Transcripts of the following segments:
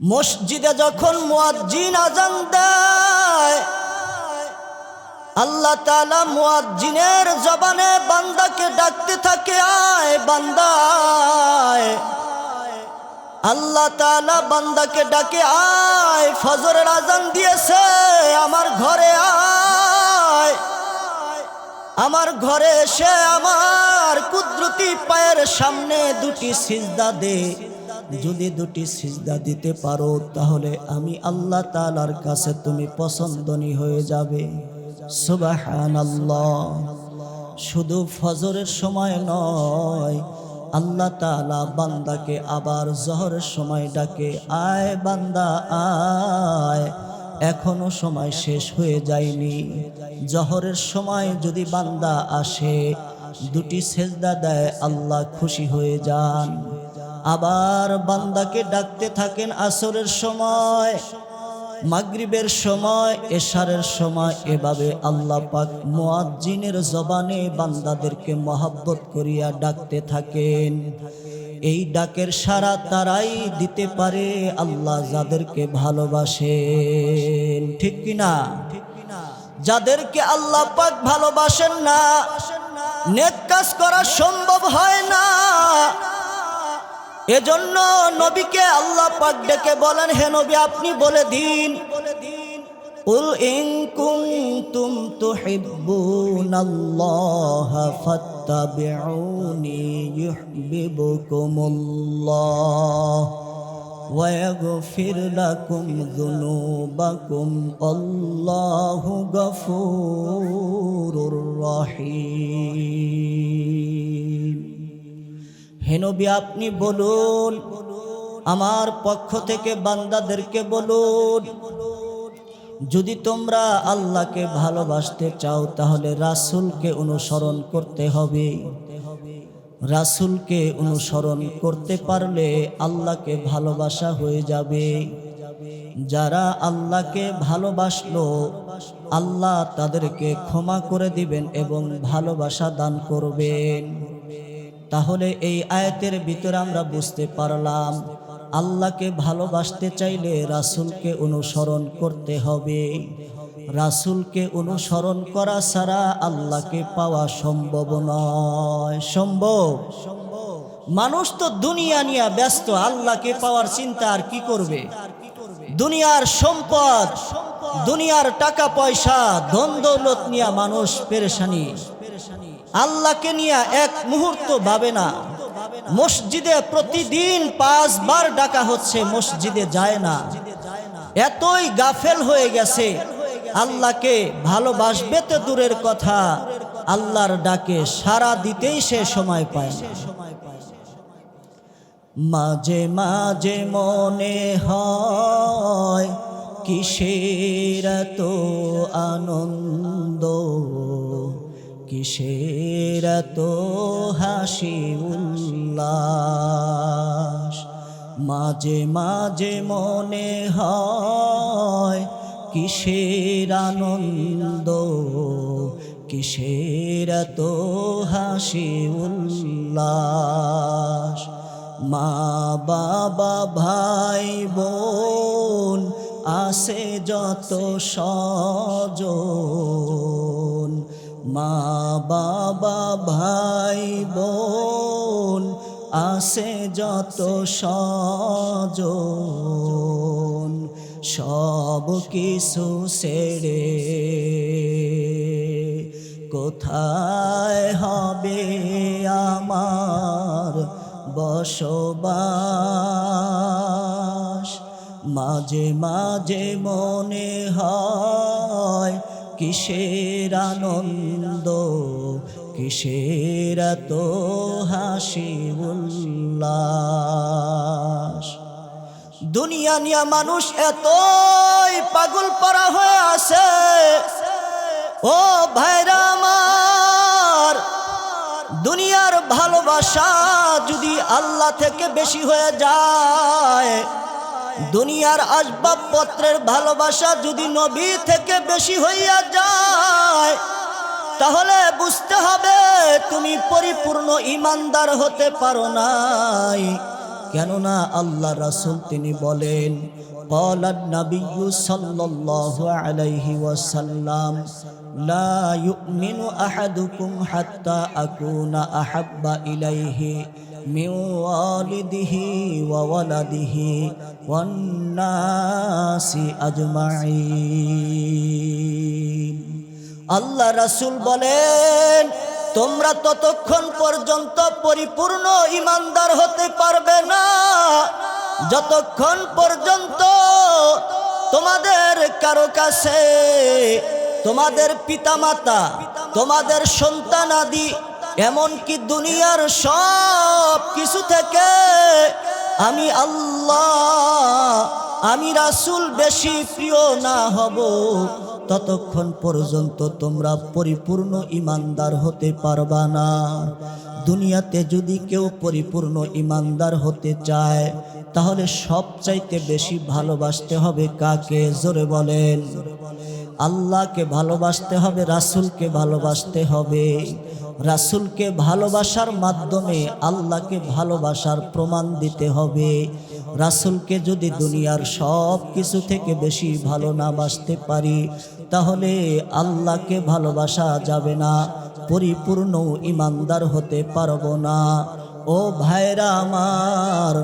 মসজিদে যখন মুয়াজ্জিন আজান দেয়, আল্লাহ তাআলা মুয়াজ্জিনের জবানে বান্দাকে ডাকতে থাকে, আয় বান্দায় আল্লাহ তাআলা বান্দাকে ডাকে, আয়, ফজরের আজান দিয়েছে, আমার ঘরে আয়। আমার ঘরে এসে আমার কুদরতি পায়ের সামনে দুটি সিজদা দে। যদি দুটি সিজদা দিতে পারো, তাহলে আমি আল্লাহ তাআলার কাছে তুমি পছন্দনী হয়ে যাবে। সুবহানাল্লাহ। শুধু ফজরের সময় নয়, আল্লাহ তাআলা বান্দাকে আবার জহরের সময় ডাকে, আয় বান্দা, আয়। এখনও সময় শেষ হয়ে যায়নি। জহরের সময় যদি বান্দা আসে, দুটি সেজদা দেয়, আল্লাহ খুশি হয়ে যান। আবার বান্দাকে ডাকতে থাকেন আসরের সময়, মাগরিবের সময়, এশারের সময়। এভাবে আল্লাহ পাক মুয়াজ্জিনের জবানে বান্দাদেরকে মহাব্বত করিয়া ডাকতে থাকেন। এই ডাকের সারা তারাই দিতে পারে আল্লাহ যাদেরকে ভালোবাসেন। ঠিক কিনা যাদেরকে আল্লাহ পাক ভালোবাসেন না, নেক কাজ করা সম্ভব হয় না। এজন্য নবীকে আল্লাহ পাক ডেকে বলেন হে নবী আপনি বলে দিন قل إن كنتم تحبون الله فاتبعوني يحببكم الله ويغفر لكم ذنوبكم الله غفور رحيم হেনবি, আপনি বলুন, আমার পক্ষ থেকে বান্দাদেরকে বলুন, যদি তোমরা আল্লাহকে ভালোবাসতে চাও, তাহলে রাসূলকে অনুসরণ করতে হবে। রাসূলকে অনুসরণ করতে পারলে আল্লাহকে ভালোবাসা হয়ে যাবে। যারা আল্লাহকে ভালোবাসলো, আল্লাহ তাদেরকে ক্ষমা করে দিবেন এবং ভালোবাসা দান করবেন। তাহলে এই আয়াতের ভিতরে আমরা বুঝতে পারলাম, আল্লাহকে ভালোবাসতে চাইলে রাসূলকে অনুসরণ করতে হবে। রাসূলকে অনুসরণ করা ছাড়া আল্লাহকে পাওয়া সম্ভব নয়। সম্ভব? মানুষ তো দুনিয়া নিয়ে ব্যস্ত, আল্লাহকে পাওয়ার চিন্তা আর কি করবে? দুনিয়ার সম্পদ, দুনিয়ার টাকা পয়সা ধন দৌলত নিয়ে মানুষ পেরেশানি। আল্লাহকে নিয়ে এক মুহূর্ত ভাবে না। মসজিদে প্রতিদিন পাঁচবার ডাকা হচ্ছে, মসজিদে যায় না। এতই গাফেল হয়ে গেছে। আল্লাহকে ভালোবাসবে তো দূরের কথা। আল্লাহর ডাকে সারা দিতেই সে সময় পায় মাঝে মাঝে মনে হয়, কিসের তো আনন্দ? কিসের তো হাসি উল্লাস? মাঝে মাঝে মনে হয়, কিসের আনন্দ? কিসের তো হাসি উল্লাস? মা, বাবা, ভাই, বোন আসে যত সজন মা বাবা, ভাই বোন আসে যত সজন সব কিছু ছেড়ে কোথায় হবে আমার বসবাস? মাঝে মাঝে মনে হয় কিসের আনন্দ? কিসের তো হাসি উল্লাস? দুনিয়া নিয়ে মানুষ এতই পাগল পরা হয়ে আছে। ও ভাইরা আমার, দুনিয়ার ভালোবাসা যদি আল্লাহ থেকে বেশি হয়ে যায় দুনিয়ার আসবাবপত্রের ভালোবাসা যদি নবী থেকে বেশি হইয়া যায় তাহলে বুঝতে হবে তুমি পরিপূর্ণ ইমানদার হতে পারো নাই কেননা আল্লাহ রাসূল তিনি বলেন قال النبي صلى الله عليه وسلم لا يؤمن أحدكم حتى أكون أحب إليه من والده وولده والناس أجمعين আল্লাহ রাসূল বলেন তোমরা ততক্ষণ পর্যন্ত পরিপূর্ণ ইমানদার হতে পারবে না যতক্ষণ পর্যন্ত তোমাদের কারো কাছে তোমাদের পিতামাতা তোমাদের সন্তানাদি এমনকি দুনিয়ার সব কিছু থেকে আমি আল্লাহ, আমি রাসূল বেশি প্রিয় না হব। ততক্ষণ পর্যন্ত তোমরা পরিপূর্ণ ইমানদার হতে পারবা না। দুনিয়াতে যদি কেউ পরিপূর্ণ ইমানদার হতে চায়, তাহলে সবচাইতে বেশি ভালোবাসতে হবে কাকে? জোরে বলেন। আল্লাহকে ভালোবাসতে হবে, রাসূলকে ভালোবাসতে হবে। রাসূলকে ভালোবাসার মাধ্যমে আল্লাহকে ভালোবাসার প্রমাণ দিতে হবে। রাসুলকে যদি দুনিয়ার সব কিছু থেকে বেশি ভালো না বাসতে পারি, তাহলে আল্লাহকে ভালোবাসা যাবে না, পরিপূর্ণ ইমানদার হতে পারব না। ও ভাইরা আমার,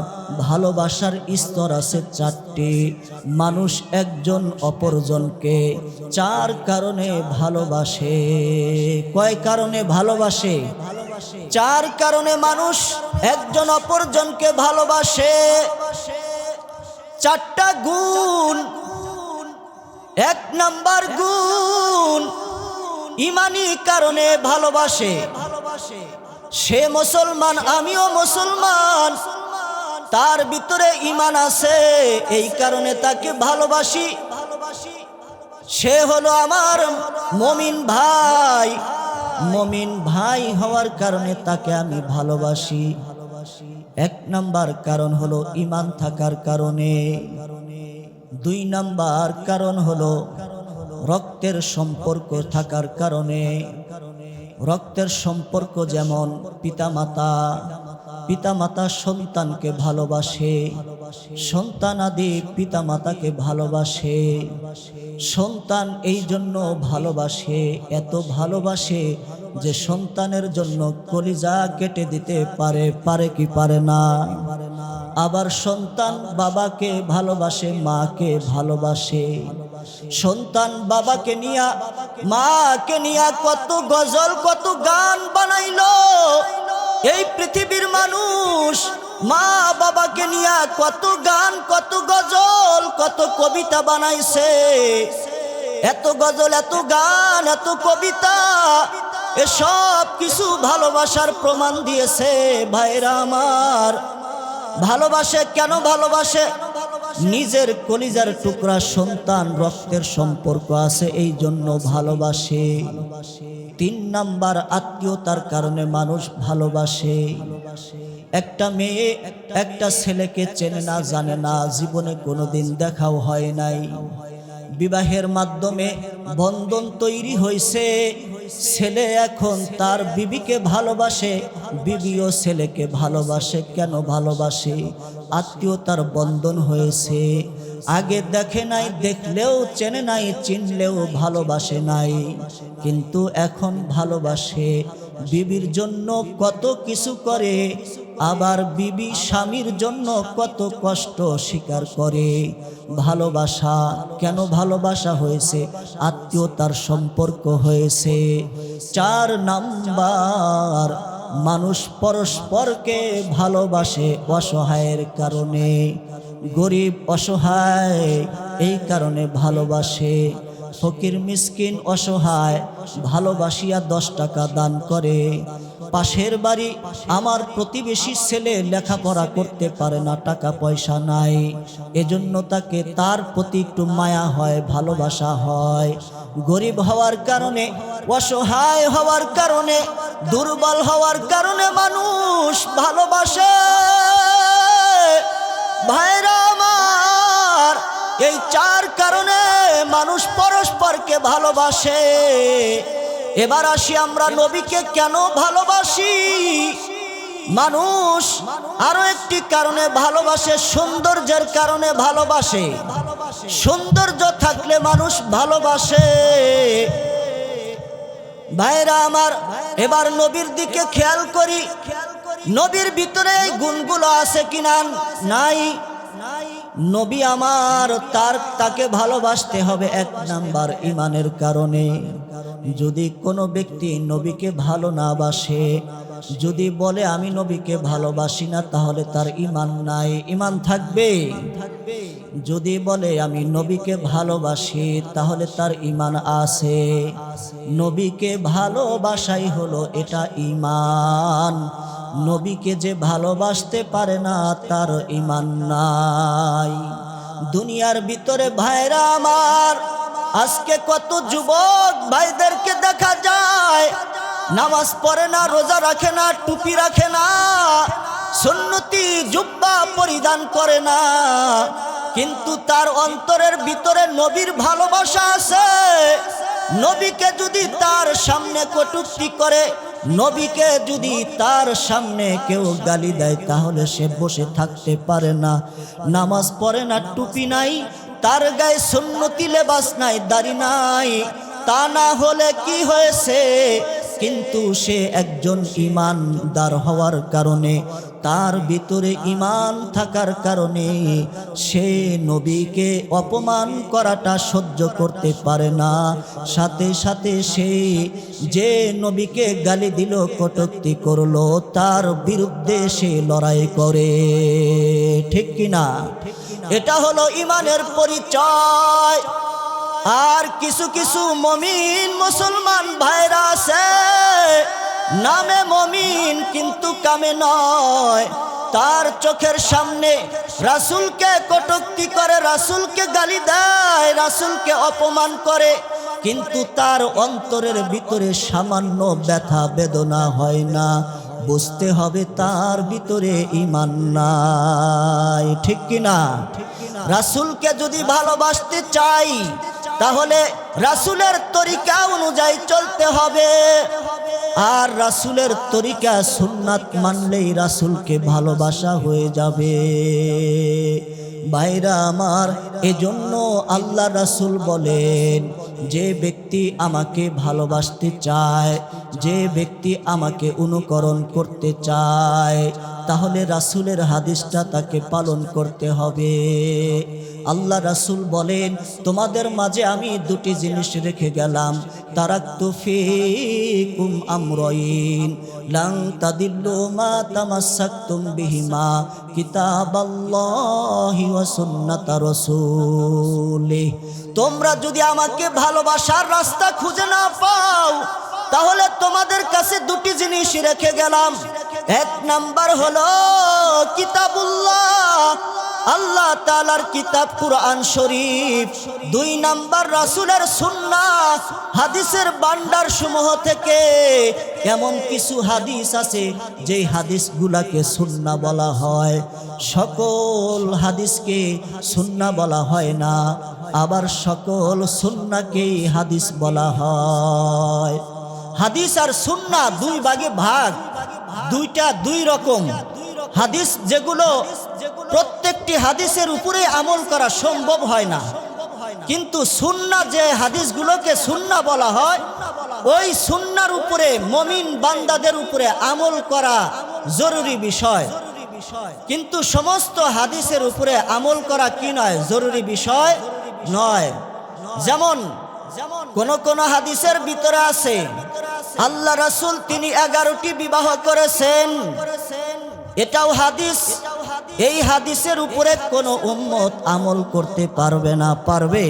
ভালোবাসার স্তর আছে চারটি। মানুষ একজন, অপরজনকে চার কারণে ভালোবাসে। কয় কারণে ভালোবাসে? চার কারণে মানুষ একজন, অপরজনকে ভালোবাসে। চারটা গুণ। এক নাম্বার গুণ, ইমানি কারণে ভালোবাসে। সে মুসলমান, আমিও মুসলমান। তার ভিতরে ইমান আছে, এই কারণে তাকে ভালোবাসি। সে হলো আমার মমিন ভাই। মমিন ভাই হওয়ার কারণে তাকে আমি ভালোবাসি। এক নাম্বার কারণ হলো ইমান থাকার কারণে। দুই নাম্বার কারণ হলো রক্তের সম্পর্ক থাকার কারণে। রক্তের সম্পর্ক যেমন পিতামাতা পিতামাতা সন্তানকে ভালোবাসে। সন্তান আদি পিতামাতাকে ভালোবাসে। সন্তান এই জন্য ভালোবাসে, এত ভালোবাসে যে সন্তানের জন্য কলিজা কেটে দিতে পারে পারে কি পারে না। আবার সন্তান বাবাকে ভালোবাসে, মাকে ভালোবাসে। সন্তান বাবাকে নিয়া, মাকে নিয়া কত গজল, কত গান বানাইলো। এই পৃথিবীর মানুষ মা বাবাকে নিয়ে কত গান, কত গজল, কত কবিতা বানাইছে। এত গজল, এত গান, এত কবিতা, এসব কিছু ভালোবাসার প্রমাণ দিয়েছে ভাইরা আমার। ভালোবাসে, কেন ভালোবাসে? নিজের কলিজার টুকরা সন্তান রক্তের সম্পর্ক আছে এই জন্য ভালোবাসে। তিন নাম্বার আত্মীয়তার কারণে মানুষ ভালোবাসে। একটা মেয়ে একটা ছেলেকে চেনে না, জানে না, জীবনে কোনোদিন দেখাও হয় নাই। বিবাহের মাধ্যমে বন্ধন তৈরি হয়েছে। ছেলে এখন তার বিবিকে ভালোবাসে, বিবিও ছেলেকে ভালোবাসে। কেন ভালোবাসে? আত্মীয়তার বন্ধন হয়েছে। আগে দেখে নাই, দেখলেও চেনে নাই, চিনলেও ভালোবাসে নাই। কিন্তু এখন ভালোবাসে। বিবির জন্য কত কিছু করে, আবার বিবি স্বামীর জন্য কত কষ্ট স্বীকার করে। ভালোবাসা কেন ভালোবাসা হয়েছে? আত্মীয়তার সম্পর্ক হয়েছে। চার নাম্বার, মানুষ পরস্পরকে ভালোবাসে অসহায়ের কারণে। গরিব, অসহায়, এই কারণে ভালোবাসে। ফকির, মিসকিন, অসহায়, ভালোবাসিয়া দশ টাকা দান করে। পাশের বাড়ি আমার প্রতিবেশী ছেলে লেখাপড়া করতে পারে না, টাকা পয়সা নাই। এজন্য তাকে তার প্রতি একটু মায়া হয়, ভালোবাসা হয়। গরিব হওয়ার কারণে, অসহায় হওয়ার কারণে, দুর্বল হওয়ার কারণে মানুষ ভালোবাসে। ভাইরা আমার, এই চার কারণে মানুষ পরস্পরকে ভালোবাসে। এবার আসি আমরা নবীকে কেন ভালোবাসি? মানুষ আরও একটি কারণে ভালোবাসে, সৌন্দর্যের কারণে ভালোবাসে। সৌন্দর্য থাকলে মানুষ ভালোবাসে। ভাইরা আমার, এবার নবীর দিকে খেয়াল করি। নবীর ভিতরে গুণগুলো আছে কিনা নাই। নবী আমার, তার তাকে ভালোবাসতে হবে এক নাম্বার ইমানের কারণে। যদি কোনো ব্যক্তি নবীকে ভালো না বাসে, যদি বলে আমি নবীকে ভালোবাসি না, তাহলে তার ইমান নাই। ইমান থাকবে? যদি বলে আমি নবীকে ভালোবাসি, তাহলে তার ইমান আছে। নবীকে ভালোবাসাই হলো এটা ইমান। নবীকে যে ভালোবাসতে পারে না, তার ইমান নাই। দুনিয়ার ভিতরে ভাইরা আমার, আজকে কত যুবক ভাইদেরকে দেখা যায়, নামাজ পড়ে না, রোজা রাখে না, টুপি রাখে না, সুন্নতি, জুব্বা পরিধান করে না। কিন্তু তার অন্তরের ভিতরে নবীর ভালোবাসা আছে। নবীকে যদি তার সামনে কটুক্তি করে নবীকে যদি তার সামনে কেউ গালি দেয়, তাহলে সে বসে থাকতে পারে না। নামাজ পড়ে না, টুপি নাই, তার গায়ে সুন্নতি লেবাস নাই, দাড়ি নাই। তা না হলে কি হয়েছে? কিন্তু সে একজন ইমানদার হওয়ার কারণে, তার ভিতরে ইমান থাকার কারণে সে নবীকে অপমান করাটা সহ্য করতে পারে না। সাথে সাথে সে যে নবীকে গালি দিল, কটুক্তি করল, তার বিরুদ্ধে সে লড়াই করে। ঠিক কিনা? এটা হলো ইমানের পরিচয়। আর কিছু কিছু মমিন মুসলমান ভাইরা আছে। নামে মমিন কিন্তু কামে নয়। তার চোখের সামনে রাসুলকে কটুক্তি করে, রাসুলকে গালি দেয়, রাসুলকে অপমান করে। কিন্তু তার অন্তরের ভিতরে সামান্য ব্যথা, বেদনা হয় না। বুঝতে হবে তার ভিতরে ইমান নাই। ঠিক কিনা? রাসুলকে যদি ভালোবাসতে চাই তাহলে রাসুলের তরিকা অনুযায়ী চলতে হবে। আর রাসুলের তরিকা সুন্নাত মানলেই রাসুলকে ভালোবাসা হয়ে যাবে। বাইরা আমার, এজন্য আল্লাহ রাসুল বলেন, যে ব্যক্তি আমাকে ভালোবাসতে চায়, যে ব্যক্তি আমাকে অনুকরণ করতে চায় তাহলে রাসুলের হাদিসটা তাকে পালন করতে হবে। আল্লাহ রাসুল বলেন, তোমাদের মাঝে আমি দুটি জিনিস রেখে গেলাম। তারাক্তু ফিকুম আমরইন। লাং তাদিল্লু মা তামাসসাকতুম বিহিমা কিতাবাল্লাহি ওয়া সুন্নাতা রাসূলিহি। তোমরা যদি আমাকে ভালোবাসার রাস্তা খুঁজে না পাও, তাহলে তোমাদের কাছে দুটি জিনিস রেখে গেলাম। এক নাম্বার হলো কিতাবুল্লাহ। আল্লাহ তালার কিতাব কুরআন শরীফ। দুই নাম্বার রাসুলের সুন্না হাদিসের বান্ডার সমূহ থেকে এমন কিছু হাদিস আছে, যেই হাদিসগুলাকে সুন্না বলা হয়। সকল হাদিসকে সুন্না বলা হয় না, আবার সকল সুন্নাকেই হাদিস বলা হয়। হাদিস আর সুন্না দুই ভাগে ভাগ। দুইটা দুই রকম। হাদিস যেগুলো প্রত্যেকটি হাদিসের উপরে আমল করা সম্ভব হয় না। কিন্তু সুন্না যে হাদিসগুলোকে সুন্না বলা হয়, ওই সুন্নার উপরে মমিন বান্দাদের উপরে আমল করা জরুরি বিষয়। কিন্তু সমস্ত হাদিসের উপরে আমল করা কি নয়? জরুরি বিষয় নয়। যেমন কোন কোন হাদিসের ভিতরে আছে, আল্লাহ রাসুল তিনি এগারোটি বিবাহ করেছেন। এটাও হাদিস। এই হাদিসের উপরে কোন উম্মত আমল করতে পারবে না, পারবে?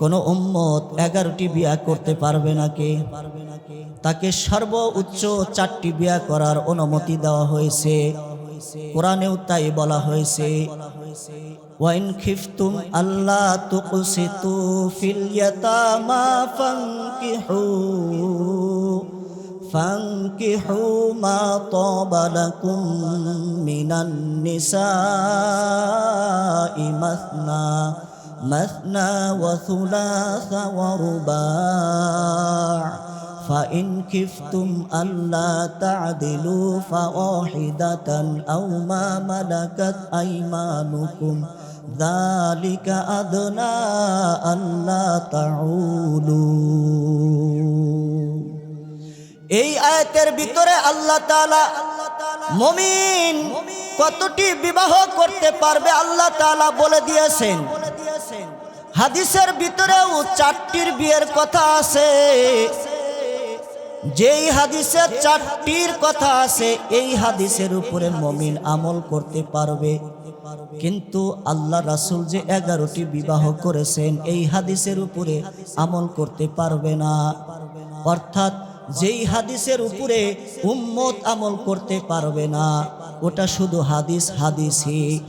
কোন উম্মত এগারোটি বিয়া করতে পারবে না কে? তাকে সর্বোচ্চ চারটি বিয়া করার অনুমতি দেওয়া হয়েছে। কোরআনেও তাই বলা হয়েছে। وإن خفتم ألا تقسطوا في اليتامى فانكحوا فانكحوا ما طاب لكم من النساء مثنى مثنى وثلاث ورباع. فإن كفتم ألا تعدلوا فواحدة أو ما ملكت أيمانكم ۖ. ذلك أدنى ألا تعولوا এই আয়াতের ভিতরে আল্লাহ তাআলা মমিন কতটি বিবাহ করতে পারবে আল্লাহ তাআলা বলে দিয়েছেন হাদিসের ভিতরেও চারটির বিয়ের কথা আছে যেই হাদিসে চারটির কথা আছে, এই হাদিসের উপরে মমিন আমল করতে পারবে। কিন্তু আল্লাহ রাসুল যে এগারোটি বিবাহ করেছেন, এই হাদিসের উপরে আমল করতে পারবে না। অর্থাৎ যেই হাদিসের উপরে উম্মত আমল করতে পারবে না, ওটা শুধু হাদিস হাদিসই।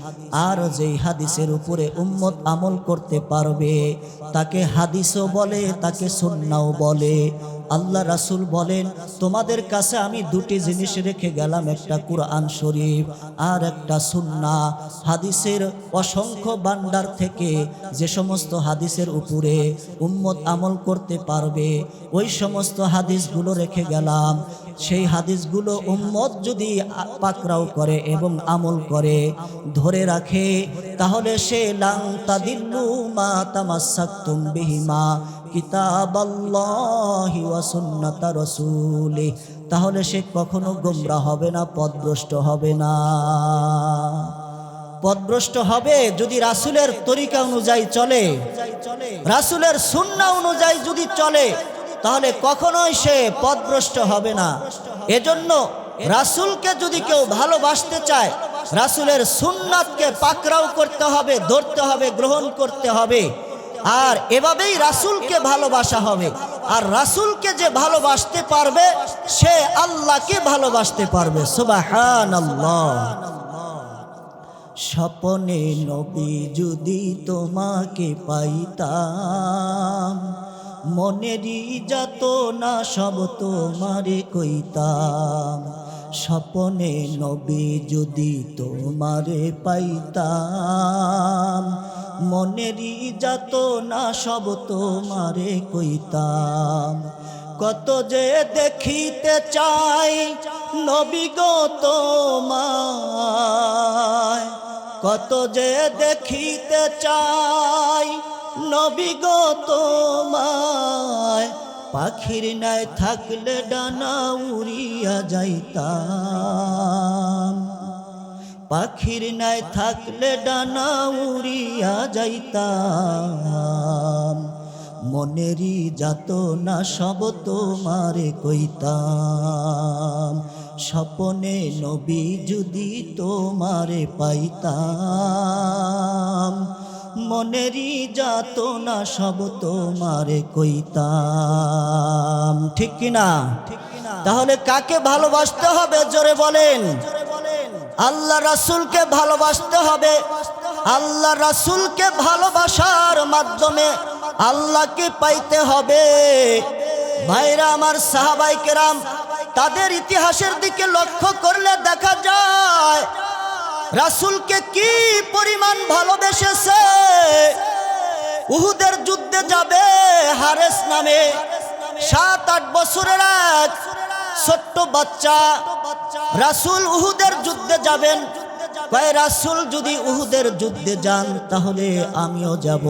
আর যেই হাদিসের উপরে উম্মত আমল করতে পারবে, তাকে হাদিসও বলে, তাকে সুন্নাও বলে। আল্লাহ রাসূল বলেন, তোমাদের কাছে আমি দুটি জিনিস রেখে গেলাম, একটা কুরআন শরীফ আর একটা সুন্না হাদিসের অসংখ্য বান্ডার থেকে যে সমস্ত হাদিসের উপরে উম্মত আমল করতে পারবে, ওই সমস্ত হাদিসগুলো রেখে গেলাম। সেই হাদিসগুলো উম্মত যদি পাকড়াও করে এবং আমল করে, ধরে রাখে, তাহলে সে লাং তাদিল্লু মা তামাসাক্তুম বিহিমা। কিতাবাল্লাহি ওয়া সুন্নাতা রাসূলি তাহলে সে কখনো গোমরা হবে না, পদভ্রষ্ট হবে না। পদভ্রষ্ট হবে যদি রাসূলের তরিকা অনুযায়ী চলে। রাসূলের সুন্নাহ অনুযায়ী যদি চলে, তাহলে কখনোই সে পদভ্রষ্ট হবে না। এজন্য রাসূলকে যদি কেউ ভালোবাসতে চায়, রাসূলের সুন্নাতকে পাকড়াও করতে হবে, ধরতে হবে, গ্রহণ করতে হবে। আর এভাবেই রাসূলকে ভালোবাসা হবে। আর রাসূলকে যে ভালোবাসতে পারবে, সে আল্লাহকে ভালোবাসতে পারবে। সুবহানাল্লাহ। স্বপনে নবী যদি তোমাকে পাইতাম, মনেরই যত না সব তোমারে কইতাম। স্বপনে নবী যদি তোমারে পাইতাম মনেরই যত না সব তোমারে কইতাম। কত যে দেখিতে চাই নবী গো তোমায়, কত যে দেখিতে চাই নবী গো তোমায়, পাখির নাই থাকলে ডানা উড়িয়া যাইতাম। পাখির নাই থাকলে ডানা উড়িয়া যাইতাম। মনেরই যাত না সব তোমারে কইতাম। স্বপনে নবী যদি তোমারে পাইতাম মনেরই যাত না সব তোমারে কইতাম। ঠিক কিনা? তাহলে কাকে ভালোবাসতে হবে? জোরে বলেন। আল্লাহ রাসূলকে ভালোবাসতে হবে। আল্লাহ রাসূলকে ভালোবাসার মাধ্যমে আল্লাহকে পাইতে হবে। ভাইরা আমার সাহাবাই কেরাম, তাদের ইতিহাসের দিকে লক্ষ্য করলে দেখা যায়, রাসূলকে কি পরিমাণ ভালোবেসেছে? উহুদের যুদ্ধে যাবে হারেস নামে। সাত, আট বছরের এক ছোট্ট বাচ্চা, রাসূল উহুদের যুদ্ধে যাবেন। রাসূল, যদি উহুদের যুদ্ধে যান, তাহলে আমিও যাব।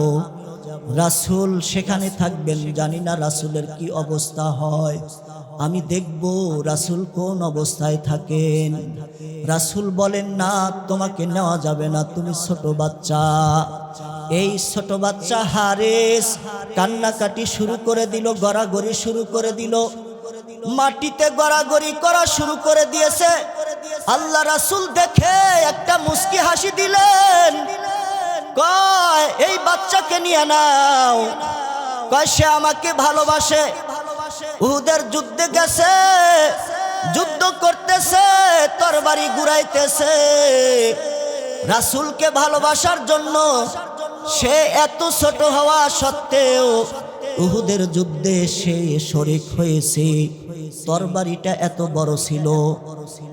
রাসূল সেখানে থাকবেন, জানি না রাসূলের কি অবস্থা হয়। আমি দেখব রাসূল কোন অবস্থায় থাকেন। রাসূল বলেন, না, তোমাকে নেওয়া যাবে না, তুমি ছোট বাচ্চা। এই ছোট বাচ্চা হারেস, কান্নাকাটি শুরু করে দিল, গড়াগড়ি শুরু করে দিল। মাটিতে গড়াগড়ি করা শুরু করে দিয়েছে। আল্লাহ রাসূল দেখে একটা মুস্কি হাসি দিলেন। কয়, এই বাচ্চাকে নিয়ে নাও। কয়, সে আমাকে ভালোবাসে। উহুদের যুদ্ধে গেছে, যুদ্ধ করতেছে, তরবারি ঘুরাইতেছে। রাসূলকে ভালোবাসার জন্য সে এত ছোট হওয়া সত্ত্বেও উহুদের যুদ্ধে সে শরিক হয়েছে। তরবারিটা এত বড় ছিল।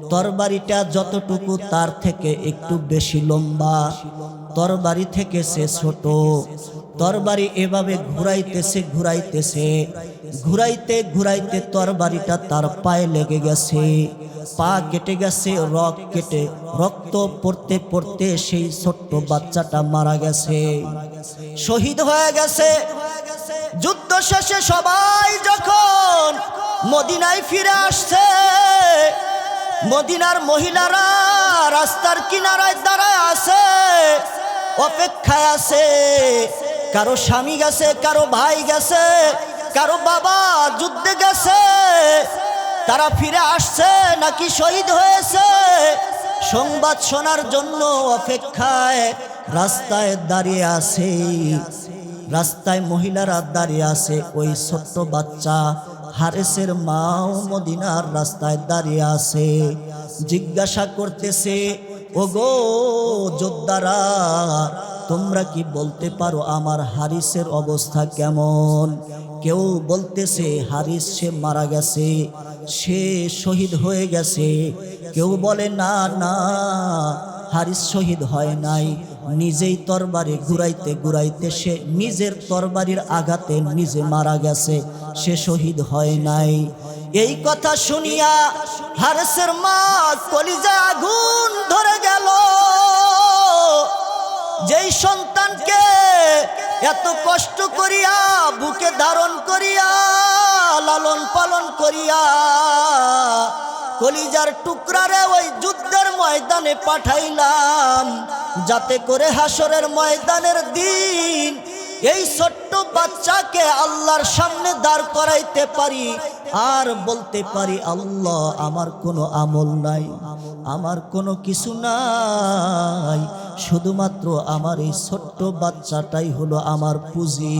তরবারিটা যতটুকু তার থেকে একটু বেশি লম্বা। তরবারি থেকে সে ছোট। তরবারি এভাবে ঘুরাইতেছে ঘুরাইতেছে। ঘুরাইতে ঘুরাইতে তরবারিটা তার পায়ে লেগে গেছে। পা কেটে গেছে, রক কেটে। রক্ত পড়তে পড়তে সেই ছোট্ট বাচ্চাটা মারা গেছে। শহীদ হয়ে গেছে। যুদ্ধ শেষে সবাই যখন মদিনায় ফিরে আসছে, মদিনার মহিলারা রাস্তার কিনারায় দাঁড়ায় আছে, অপেক্ষায় আছে। কারও স্বামী গেছে, কারও ভাই গেছে, কারও বাবা যুদ্ধে গেছে। তারা ফিরে আসছে, নাকি শহীদ হয়েছে? সংবাদ শোনার জন্য অপেক্ষায় রাস্তায় দাঁড়িয়ে আছে। রাস্তায় মহিলারা দাঁড়িয়ে আছে, ওই ছোট্ট বাচ্চা হারেসের মাও মদিনার রাস্তায় দাঁড়িয়ে আছে। জিজ্ঞাসা করতেছে, ওগো যোদ্ধারা, তোমরা কি বলতে পারো আমার হারিসের অবস্থা কেমন? কেউ বলতেছে, হারিস সে মারা গেছে, সে শহীদ হয়ে গেছে। কেউ বলে, না না, হারিস শহীদ হয় নাই। নিজেই তরবারি ঘুরাইতে ঘুরাইতে সে নিজের তরবারির আঘাতে নিজে মারা গেছে, সে শহীদ হয় নাই। এই কথা শুনিয়া হারেসের মা কলিজা আগুন ধরে গেল। যেই সন্তানকে এত কষ্ট করিয়া, বুকে ধারণ করিয়া, লালন পালন করিয়া কলিজার টুকরারে ওই যুদ্ধের ময়দানে পাঠাইলাম, যাতে করে হাসরের ময়দানের দিন এই ছোট্ট বাচ্চাকে আল্লাহর সামনে দাঁড় করাইতে পারি। আর বলতে পারি, আল্লাহ, আমার কোনো আমল নাই। আমার কোনো কিছু নাই। শুধুমাত্র আমার এই ছোট্ট বাচ্চাটাই হলো আমার পুঁজি।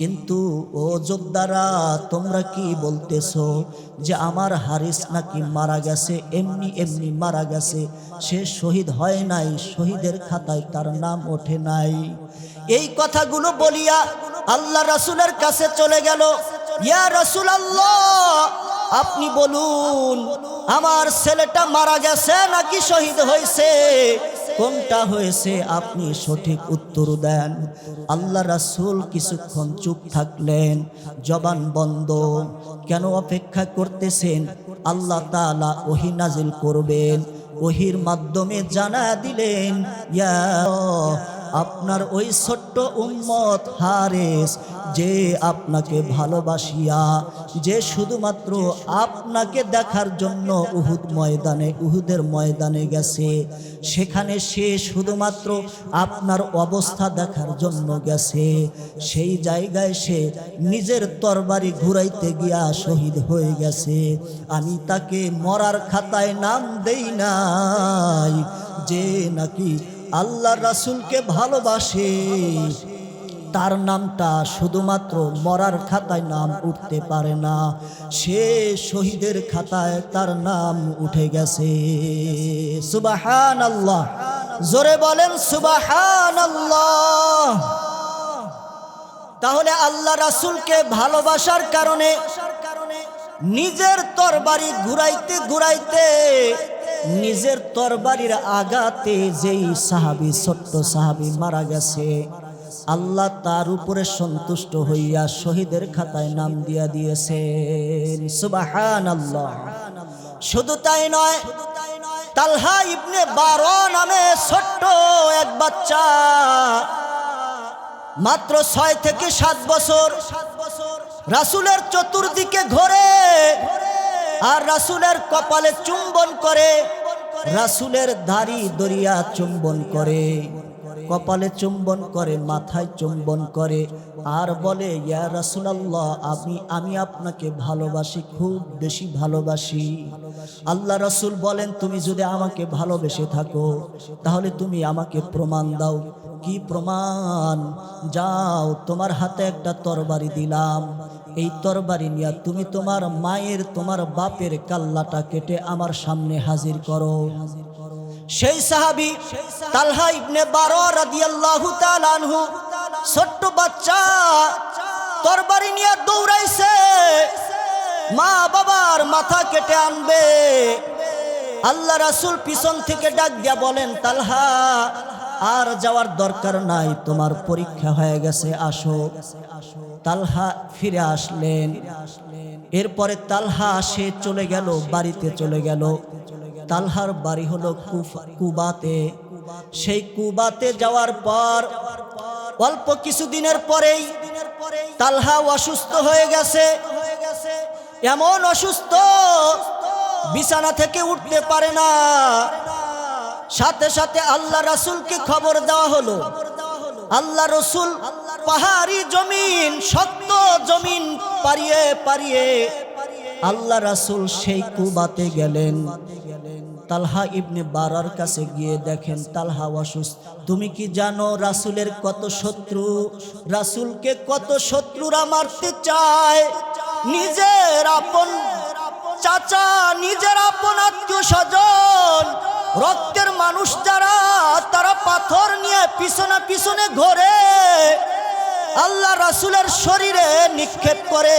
কিন্তু ও যোদ্ধারা, তোমরা কি বলতেছো যে আমার হারিস নাকি মারা গেছে? এমনি এমনি মারা গেছে। সে শহীদ হয় নাই, শহীদের খাতায় তার নাম ওঠে নাই। এই কথাগুলো বলিয়া আল্লাহ রাসুলের কাছে চলে গেল। ইয়া রাসুল আল্লাহ আপনি বলুন, আমার ছেলেটা মারা গেছে নাকি শহীদ হয়েছে? কোনটা হয়েছে? আপনি সঠিক উত্তর দেন। আল্লাহ রাসুল কিছুক্ষণ চুপ থাকলেন, জবান বন্ধ। কেন অপেক্ষা করতেছেন? আল্লাহ তালা ওহি নাজিল করবেন। ওহির মাধ্যমে জানা দিলেন, ইয়া আপনার ওই ছোট্ট উম্মত হারেস যে আপনাকে ভালোবাসিয়া, যে শুধুমাত্র আপনাকে দেখার জন্য উহুদ ময়দানে, উহুদের ময়দানে গেছে। সেখানে সে শুধুমাত্র আপনার অবস্থা দেখার জন্য গেছে। সেই জায়গায় সে নিজের তরবারি ঘুরাইতে গিয়া শহীদ হয়ে গেছে। আমি তাকে মরার খাতায় নাম দেই নাই, যে নাকি আল্লাহ রাসুলকে ভালোবাসে। তার নামটা শুধুমাত্র মরার খাতায় নাম উঠতে পারে না। সে শহীদের খাতায় তার নাম উঠে গেছে। সুবাহান আল্লাহ জোরে বলেন সুবাহান আল্লাহ তাহলে আল্লাহ রাসুলকে ভালোবাসার কারণে নিজের তরবারি ঘুরাইতে ঘুরাইতে নিজের তরবারির আগাতে যেই সাহাবি, ছোট্ট সাহাবি মারা গেছে, আল্লাহ তার উপরে সন্তুষ্ট হইয়া শহীদের খাতায় নাম দিয়া দিয়েছেন। সুবাহান আল্লাহ শুধু তাই নয়, তালহা ইবনে বারো নামে ছোট্ট এক বাচ্চা, মাত্র ছয় থেকে সাত বছর, রাসুলের চতুর্দিকে ঘোরে আর রাসুলের কপালে চুম্বন করে, রাসুলের দাড়ি দরিয়া চুম্বন করে, কপালে চুম্বন করে, মাথায় চুম্বন করে, আর বলে, ইয়া রাসুলাল্লাহ, আমি আমি আপনাকে ভালোবাসি, খুব বেশি ভালোবাসি। আল্লাহ রাসুল বলেন, তুমি যদি আমাকে ভালোবেসে থাকো, তাহলে তুমি আমাকে প্রমাণ দাও। কি প্রমাণ? যাও, তোমার হাতে একটা তরবারি দিলাম। এই তরবারি নিয়ে তুমি তোমার মায়ের, তোমার বাপের কাল্লাটা কেটে আমার সামনে হাজির করো। সেই সাহাবি তালহা ইবনে বারো রাদিয়াল্লাহু তাআলা আনহু ছোট্ট বাচ্চা তরবারি নিয়ে দৌড়াইছে। মা বাবার মাথা কেটে আনবে। আল্লাহ রাসূল পিছন থেকে ডাক দিয়া বলেন, তালহা, আর যাওয়ার দরকার নাই, তোমার পরীক্ষা হয়ে গেছে আসো আসো। তালহা ফিরে আসলেন। এরপরে তালহা সে চলে গেল, বাড়িতে চলে গেল। তালহার বাড়ি হলো কুবাতে। সেই কুবাতে যাওয়ার পর, অল্প কিছুদিনের পরেই তালহা অসুস্থ হয়ে গেছে। এমন অসুস্থ, বিছানা থেকে উঠতে পারে না। সাথে সাথে আল্লাহ রাসূলকে খবর দেওয়া হলো। আল্লাহ রসুল পাহাড়ি জমিন শক্ত জমিন পারিয়ে পারিয়ে আল্লাহ রাসূল সেই কুবাতে গেলেন। তালহা ইবনে বারার কাছে গিয়ে দেখেন, তালহা অসুস্থ। তুমি কি জানো রাসূলের কত শত্রু? রাসূলকে কত শত্রুরা মারতে চায়? নিজের আপন চাচা, নিজের আপন আত্মীয় স্বজন, রক্তের মানুষ যারা, তারা পাথর নিয়ে পিছনে পিছনে ঘোরে। আল্লাহ রাসূলের শরীরে নিক্ষেপ করে,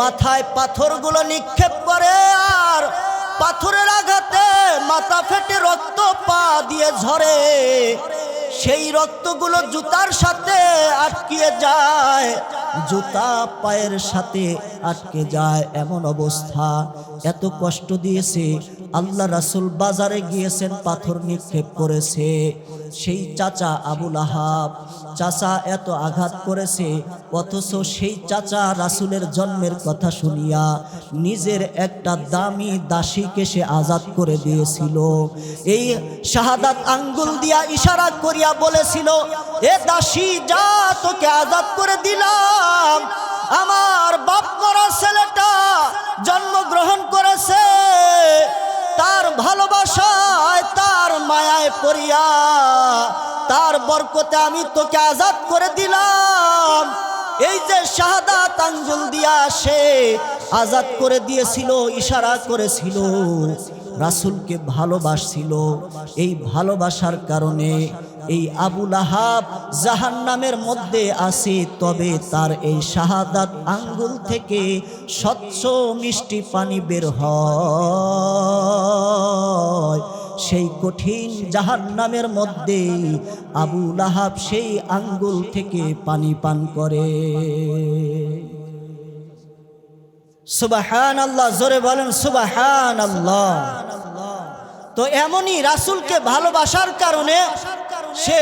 মাথায় পাথরগুলো নিক্ষেপ করে, আর পাথরের আঘাতে মাথা ফেটে রক্ত পা দিয়ে ঝরে। সেই রক্তগুলো জুতার সাথে আটকিয়ে যায়, জুতা পায়ের সাথে আটকে যায় এমন অবস্থা। এত কষ্ট দিয়েছে, আল্লাহ রাসুল বাজারে গিয়েছেন, পাথর নিক্ষেপ করেছে। সেই চাচা আবুল আহাব চাচা এত আঘাত করেছে, অথচ সেই চাচা রাসুলের জন্মের কথা শুনিয়া নিজের একটা দামি দাসীকে সে আজাদ করে দিয়েছিল। এই শাহাদাত আঙ্গুল দিয়া ইশারা করিয়া বলেছিল, এ দাসী, যা তোকে আজাদ করে দিলাম। আমার বাপ মরা ছেলেটা জন্মগ্রহণ করেছে। তার ভালোবাসায় তার মায়ায় পড়িয়া, তার বরকতে আমি তোকে আজাদ করে দিলাম। এই যে শাহাদা তাঞ্জুল দিয়া সে আজাদ করে দিয়েছিল, ইশারা করেছিল, রাসুলকে ভালোবাসছিল। এই ভালোবাসার কারণে এই আবুল আহাব জাহান্নামের মধ্যে আছে, তবে তার এই শাহাদাত আঙ্গুল থেকে স্বচ্ছ মিষ্টি পানি বের হয়। সেই কঠিন জাহান্নামের মধ্যে আবুল আহাব সেই আঙ্গুল থেকে পানি পান করে। সুবাহান আল্লাহ জোরে বলেন সুবাহান আল্লাহ তো এমনই রাসূলকে ভালোবাসার কারণে সে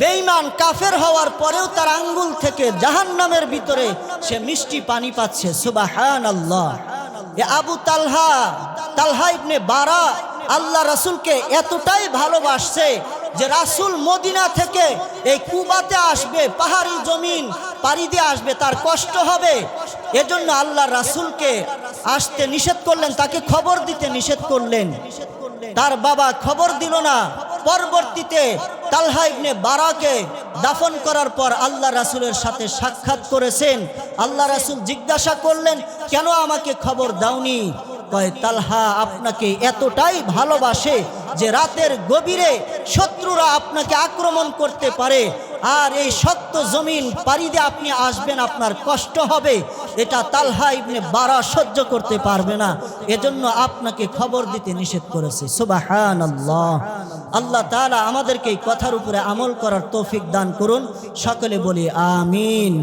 বেঈমান কাফের হওয়ার পরেও তার আঙ্গুল থেকে জাহান্নামের ভিতরে সে মিষ্টি পানি পাচ্ছে। আবু তালহা তালহা ইবনে বারা আল্লাহ রাসূলকে এতটাই ভালোবাসছে যে রাসূল মদিনা থেকে এই কুবাতে আসবে, পাহাড়ি জমিন পাড়ি দিয়ে আসবে, তার কষ্ট হবে। এজন্য আল্লাহ রাসুলকে আসতে নিষেধ করলেন, তাকে খবর দিতে নিষেধ করলেন। তার বাবা খবর দিল না। পরবর্তীতে তালহা ইবনে বারাকে দাফন করার পর আল্লাহ রাসুলের সাথে সাক্ষাৎ করেছেন। আল্লাহ রাসুল জিজ্ঞাসা করলেন, কেন আমাকে খবর দাওনি? কয়, তালহা আপনাকে এতটাই ভালোবাসে যে রাতের গভীরে শত্রুরা আপনাকে আক্রমণ করতে পারে আর এই শক্ত জমিন পাড়ি দিয়ে আপনি আসবেন, আপনার কষ্ট হবে। এটা তালহা ইবনে বারা সহ্য করতে পারবে না। এজন্য আপনাকে খবর দিতে নিষেধ করেছে। সুবাহান আল্লাহ আল্লাহ তাআলা আমাদেরকে এই কথার উপরে আমল করার তৌফিক দান করুন। সকলে বলি, আমিন।